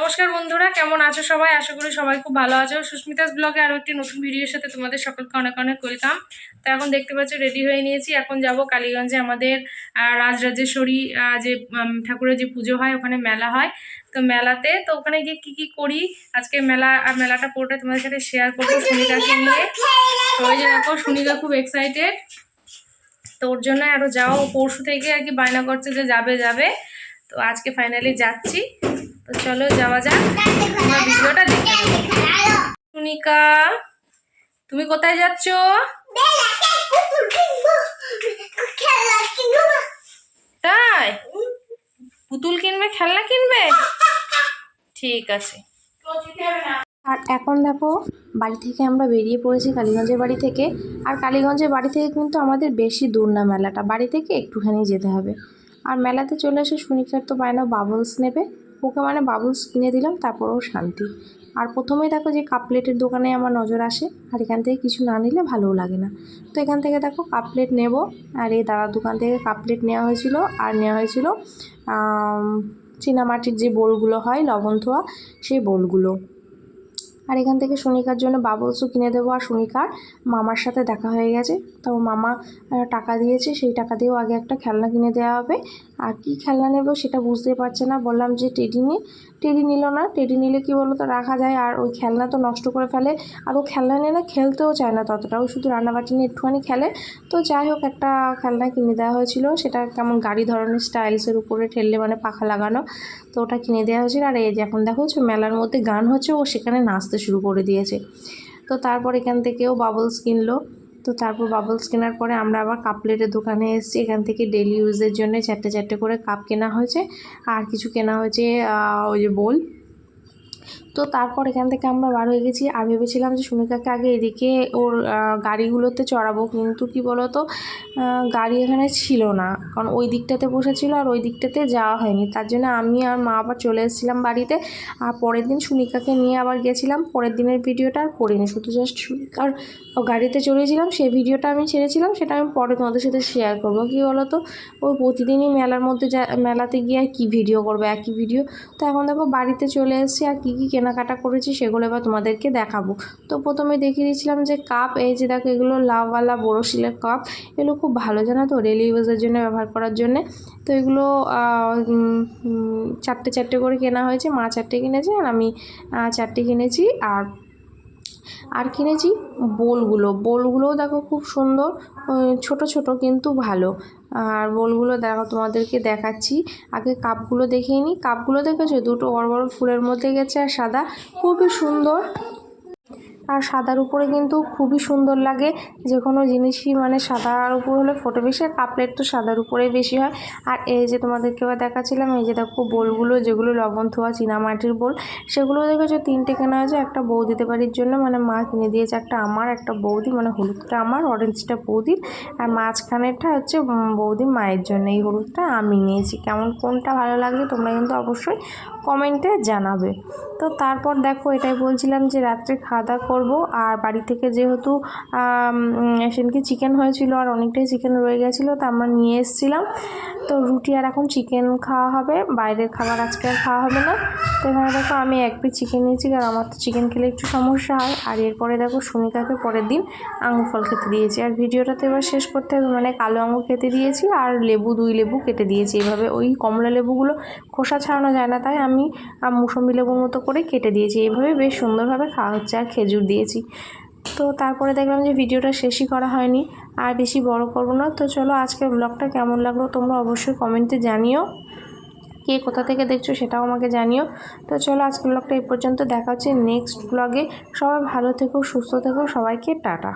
নমস্কার বন্ধুরা, কেমন আছো সবাই? আশা করি সবাই খুব ভালো আছো। সুস্মিতাস ব্লগে আরও একটি নতুন ভিডিওর সাথে তোমাদের সকলকে অনেক অনেক ওয়েলকাম তো এখন দেখতে পাচ্ছ রেডি হয়ে নিয়েছি। এখন যাব কালীগঞ্জে আমাদের রাজরাজেশ্বরী যে ঠাকুরের যে পুজো হয়, ওখানে মেলা হয়। তো মেলাতে, তো ওখানে গিয়ে কী কী করি? আজকে মেলা আর মেলাটা পুরোটা তোমাদের সাথে শেয়ার করব সুনিকাকে নিয়ে। ওই যে দেখো সুনিকা খুব এক্সাইটেড তো ওর জন্য আরও যাও। পরশু থেকে আর কি বায়না করছে যে যাবে যাবে। তো আজকে ফাইনালি যাচ্ছি। তো চলো যাওয়া যাক। তোমরা ভিডিওটা দেখে সুনিকা, তুমি কোথায় যাচ্ছ? তাই? পুতুল কিনবে, খেলনা কিনবে? ঠিক আছে। আর এখন দেখো, বাড়ি থেকে আমরা বেরিয়ে পড়েছি কালীগঞ্জের বাড়ি থেকে। আর কালীগঞ্জের বাড়ি থেকে কিন্তু আমাদের বেশি দূর না মেলাটা। বাড়ি থেকে একটুখানি যেতে হবে। আর মেলাতে চলে এসে সুনিকার তো বায়না বাবলস নেবে। ওকে মানে বাবলস কিনে দিলাম, তারপরেও শান্তি। আর প্রথমে দেখো যে কাপ প্লেটের দোকানে আমার নজর আসে, আর এখান থেকে কিছু না নিলে ভালোও লাগে না। তো এখান থেকে দেখো কাপ প্লেট নেব, আর এই দাদার দোকান থেকে কাপ প্লেট নেওয়া হয়েছিল, আর নেওয়া হয়েছিল চীনামাটির যে বোলগুলো হয়, লবণ ধোয়া, সেই বোলগুলো। আর এখান থেকে সুনিকার জন্য বাবলসও কিনে দেবো। আর সুনিকার মামার সাথে দেখা হয়ে গেছে। তো মামা টাকা দিয়েছে, সেই টাকা দিয়েও আগে একটা খেলনা কিনে দেওয়া হবে। আর কি খেলনা নেব সেটা বুঝতে পারছে না। বললাম যে টেডি নি। টেডি নিল না। টেডি নিলে কি বলো তো রাখা যায়। আর ওই খেলনা তো নষ্ট করে ফেলে। আর ও খেলনা নিয়ে না খেলতেও চায় না ততটা। ও শুধু রান্নাবাটি নিয়ে একটুখানি খেলে। তো যাই হোক, একটা খেলনা কিনে দেওয়া হয়েছিল। সেটা কেমন গাড়ি ধরনের স্টাইলসের উপরে ঠেললে মানে পাখা লাগানো। তো ওটা কিনে দেওয়া হয়েছিল। আর এই যে এখন দেখো মেলার মধ্যে গান হচ্ছে। ও সেখানে নাচতে শুরু করে দিয়েছে। তো তারপর এখান থেকেও বাবলস কিনলো। তো তারপর বাবলস কেনার পরে আমরা আবার কাপ প্লেটের দোকানে এসেছি। এখান থেকে ডেলি ইউজের জন্য চারটে চারটে করে কাপ কেনা হয়েছে। আর কিছু কেনা হয়েছে ওই যে বোল তো তারপর এখান থেকে আমরা বার হয়ে গেছি। আর ভেবেছিলাম যে সুনিকাকে আগে এদিকে ওর গাড়িগুলোতে চড়াবো। কিন্তু কি বলতো গাড়ি এখানে ছিল না। কারণ ওই দিকটাতে বসেছিল আর ওই দিকটাতে যাওয়া হয়নি। তার জন্য আমি আর মা আবার চলে এসেছিলাম বাড়িতে। আর পরের দিন সুনিকাকে নিয়ে আবার গেছিলাম। পরের দিনের ভিডিওটা আর করিনি। শুধু জাস্ট সুনিকার গাড়িতে চড়িয়েছিলাম সেই ভিডিওটা আমি ছেড়েছিলাম। সেটা আমি পরে তোমাদের সাথে শেয়ার করব। কী বলতো ওই প্রতিদিনই মেলার মধ্যে যা মেলাতে গিয়ে আর কী ভিডিও করব? একই ভিডিও। তো এখন দেখো বাড়িতে চলে এসেছি। আর কী কী কেনাকাটা করেছি, সেগুলো এবার তোমাদেরকে দেখাবো। তো প্রথমে দেখিয়ে দিয়েছিলাম যে কাপ এই যে দেখো এগুলো লাভওয়ালা বড়শিলের কাপ এগুলো খুব ভালো জানা তো ডেলি ইউজের জন্য, ব্যবহার করার জন্য। তো এগুলো চারটে চারটে করে কেনা হয়েছে, মা চারটে কিনেছে, আর আমি চারটে কিনেছি, আর আর কিনেছি বোলগুলো। বোলগুলোও দেখো খুব সুন্দর ছোট ছোট কিন্তু ভালো। আর বোলগুলো দেখো তোমাদেরকে দেখাচ্ছি। আগে কাপগুলো দেখিয়ে নিই কাপগুলো দেখেছ? দুটো বড় বড় ফুলের মধ্যে গেছে আর সাদা। খুবই সুন্দর। আর সাদার উপরে কিন্তু খুবই সুন্দর লাগে। যে কোনো জিনিসই মানে সাদার উপর হলে ফোটে বেশি, আর কাপলেট তো সাদার উপরেই বেশি হয়। আর এই যে তোমাদেরকে এবার দেখাচ্ছিলাম, এই যে দেখো বোলগুলো, যেগুলো লবণ থোয়া চীনামাটির বোল, সেগুলো দেখেছ? তিনটে কেনা হয়েছে, একটা বৌদিতে বাড়ির জন্য মানে মা কিনে দিয়েছে একটা আমার, একটা বৌদি মানে হলুদটা আমার অরেঞ্জটা বৌদির। আর মাঝখানেরটা হচ্ছে বৌদি মায়ের জন্য এই হলুদটা আমি নিয়েছি। কেমন, কোনটা ভালো লাগবে তোমরা কিন্তু অবশ্যই কমেন্টে জানাবে। তো তারপর দেখো, এটাই বলছিলাম যে রাত্রে খাওয়া দাওয়া করব। আর বাড়ি থেকে যেহেতু সেদিনকে চিকেন হয়েছিল আর অনেকটাই চিকেন রয়ে গেছিল, তো আমরা নিয়ে এসেছিলাম। তো রুটি আর এখন চিকেন খাওয়া হবে, বাইরের খাবার আজকে আর খাওয়া হবে না। তো এখানে দেখো আমি এক পিস চিকেন নিয়েছি, কারণ আমার তো চিকেন খেলে একটু সমস্যা হয়। আর এরপরে দেখো সুমিকাকে পরের দিন আঙুর ফল খেতে দিয়েছি। আর ভিডিওটা তো এবার শেষ করতে হবে মানে কালো আঙুর খেতে দিয়েছি আর লেবু, দুই লেবু কেটে দিয়েছি। এইভাবে ওই কমলা লেবুগুলো খোসা ছাড়ানো যায় না, তাই আমি মুসম্বি লেবুর মতো করে কেটে দিয়েছি। এইভাবে বেশ সুন্দরভাবে খাওয়া হচ্ছে। আর খেজুর দিয়েছি। তো তারপরে দেখলাম যে ভিডিওটা শেষই করা হয়নি। আর বেশি বড় করব না। তো চলো আজকের ব্লগটা কেমন লাগল তোমরা অবশ্যই কমেন্টে জানিও। কে কোথা থেকে দেখছ সেটাও আমাকে জানিও। তো চলো আজকের ব্লগটা এই পর্যন্ত। দেখা হচ্ছে নেক্সট ব্লগে সবাই ভালো থেকো, সুস্থ থেকো। সবাইকে টাটা।